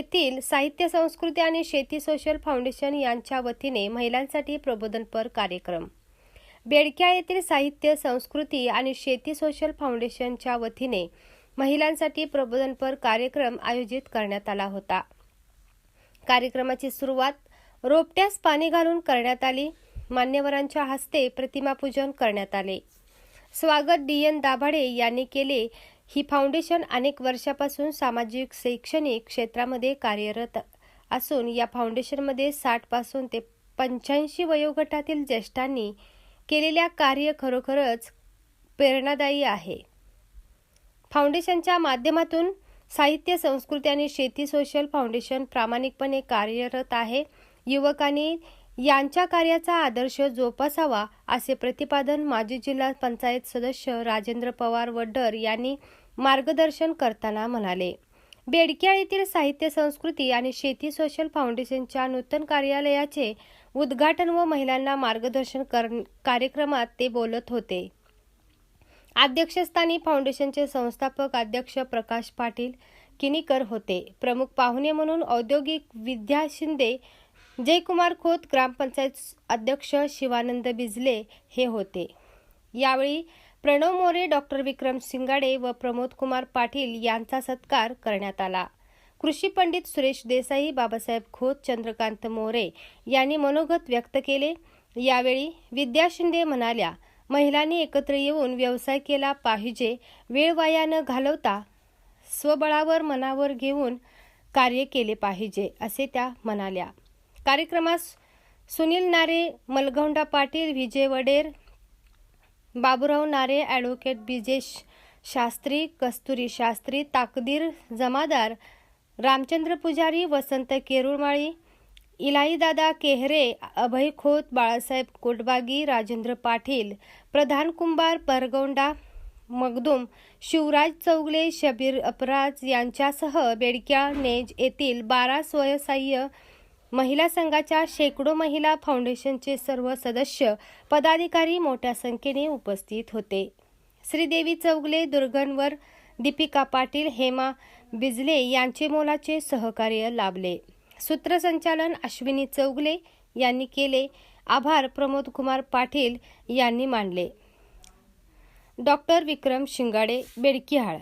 येथील साहित्य संस्कृती आणि शेती सोशल फाउंडेशन यांच्या वतीने महिलांसाठी प्रबोधनपर कार्यक्रम. बेडक्या येथील साहित्य संस्कृती आणि शेती सोशल फाउंडेशनच्या वतीने महिलांसाठी प्रबोधनपर कार्यक्रम आयोजित करण्यात आला होता. कार्यक्रमाची सुरुवात रोपट्यास पाणी घालून करण्यात आली. मान्यवरांच्या हस्ते प्रतिमापूजन करण्यात आले. स्वागत डी एन दाभाडे यांनी केले. ही फाउंडेशन अनेक वर्षापासून सामाजिक शैक्षणिक क्षेत्रामध्ये कार्यरत असून या फाउंडेशनमध्ये साठपासून ते पंच्याऐंशी वयोगटातील ज्येष्ठांनी केलेल्या कार्य खरोखरच प्रेरणादायी आहे. फाउंडेशनच्या माध्यमातून साहित्य संस्कृती आणि शेती सोशल फाउंडेशन प्रामाणिकपणे कार्यरत आहे. युवकांनी यांच्या कार्याचा आदर्श जोपासावा असे प्रतिपादन माजी जिल्हा पंचायत सदस्य राजेंद्र पवार वड्डर यांनी मार्गदर्शन करताना म्हणाले. बेडक्या येथील साहित्य संस्कृती आणि शेती सोशल फाउंडेशनच्या नूतन कार्यालयाचे उद्घाटन व महिलांना मार्गदर्शन कर कार्यक्रमात ते बोलत होते. अध्यक्षस्थानी फाउंडेशनचे संस्थापक अध्यक्ष प्रकाश पाटील किनीकर होते. प्रमुख पाहुणे म्हणून औद्योगिक विद्या शिंदे जयकुमार खोत ग्रामपंचायत अध्यक्ष शिवानंद बिजले हे होते. यावेळी प्रणव मोरे डॉक्टर विक्रम शिंगाडे व प्रमोद कुमार पाटील यांचा सत्कार करण्यात आला. कृषी पंडित सुरेश देसाई बाबासाहेब खोत चंद्रकांत मोरे यांनी मनोगत व्यक्त केले. यावेळी विद्या शिंदे म्हणाल्या महिलांनी एकत्र येऊन व्यवसाय केला पाहिजे. वेळ वाया न घालवता स्वबळावर मनावर घेऊन कार्य केले पाहिजे असे त्या म्हणाल्या. कार्यक्रमास सुनील नारे मलगौंडा पाटील विजय वडेर बाबुराव नारे ॲडव्होकेट बिजेश शास्त्री कस्तुरी शास्त्री ताकदीर जमादार रामचंद्र पुजारी वसंत केरुळमाळी इलाईदादा केहरे अभय खोत बाळासाहेब कोटबागी राजेंद्र पाटील प्रधान कुंभार परगौंडा मगदुम शिवराज चौगले शबीर अपराज यांच्यासह बेडक्या नेज येथील बारा स्वयंसाह्य महिला संघाच्या शेकडो महिला फाउंडेशनचे सर्व सदस्य पदाधिकारी मोठ्या संख्येने उपस्थित होते. श्रीदेवी चौगले दुर्गणवर दीपिका पाटील हेमा बिजले यांचे मोलाचे सहकार्य लाभले. सूत्रसंचालन अश्विनी चौगले यांनी केले. आभार प्रमोद कुमार पाटील यांनी मानले. डॉक्टर विक्रम शिंगाडे बेडकिहाळ